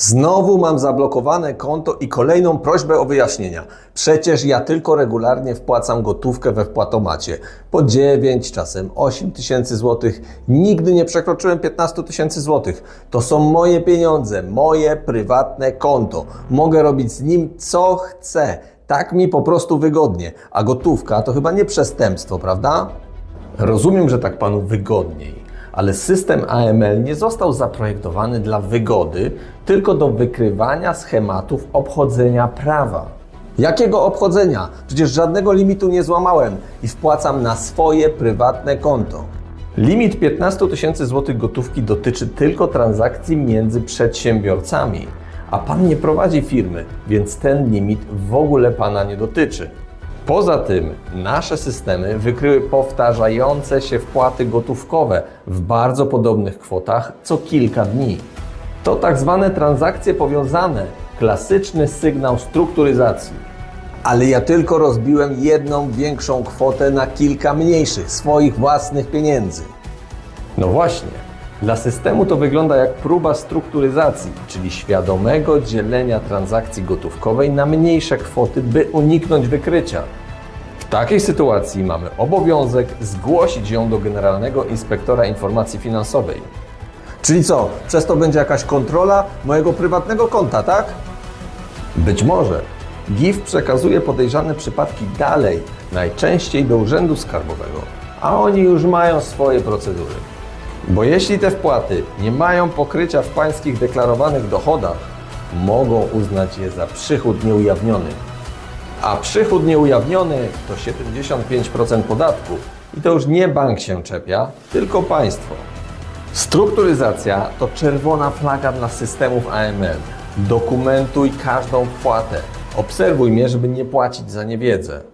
Znowu mam zablokowane konto i kolejną prośbę o wyjaśnienia. Przecież ja tylko regularnie wpłacam gotówkę we wpłatomacie. Po 9, czasem 8 tysięcy złotych. Nigdy nie przekroczyłem 15 tysięcy złotych. To są moje pieniądze, moje prywatne konto. Mogę robić z nim co chcę. Tak mi po prostu wygodnie. A gotówka to chyba nie przestępstwo, prawda? Rozumiem, że tak panu wygodniej, ale system AML nie został zaprojektowany dla wygody, tylko do wykrywania schematów obchodzenia prawa. Jakiego obchodzenia? Przecież żadnego limitu nie złamałem i wpłacam na swoje prywatne konto. Limit 15 tysięcy złotych gotówki dotyczy tylko transakcji między przedsiębiorcami, a pan nie prowadzi firmy, więc ten limit w ogóle pana nie dotyczy. Poza tym nasze systemy wykryły powtarzające się wpłaty gotówkowe w bardzo podobnych kwotach co kilka dni. To tak zwane transakcje powiązane, klasyczny sygnał strukturyzacji. Ale ja tylko rozbiłem jedną większą kwotę na kilka mniejszych, swoich własnych pieniędzy. No właśnie. Dla systemu to wygląda jak próba strukturyzacji, czyli świadomego dzielenia transakcji gotówkowej na mniejsze kwoty, by uniknąć wykrycia. W takiej sytuacji mamy obowiązek zgłosić ją do Generalnego Inspektora Informacji Finansowej. Czyli co, przez to będzie jakaś kontrola mojego prywatnego konta, tak? Być może. GIF przekazuje podejrzane przypadki dalej, najczęściej do Urzędu Skarbowego, a oni już mają swoje procedury. Bo jeśli te wpłaty nie mają pokrycia w pańskich deklarowanych dochodach, mogą uznać je za przychód nieujawniony. A przychód nieujawniony to 75% podatku i to już nie bank się czepia, tylko państwo. Strukturyzacja to czerwona flaga dla systemów AML. Dokumentuj każdą wpłatę. Obserwuj mnie, żeby nie płacić za niewiedzę.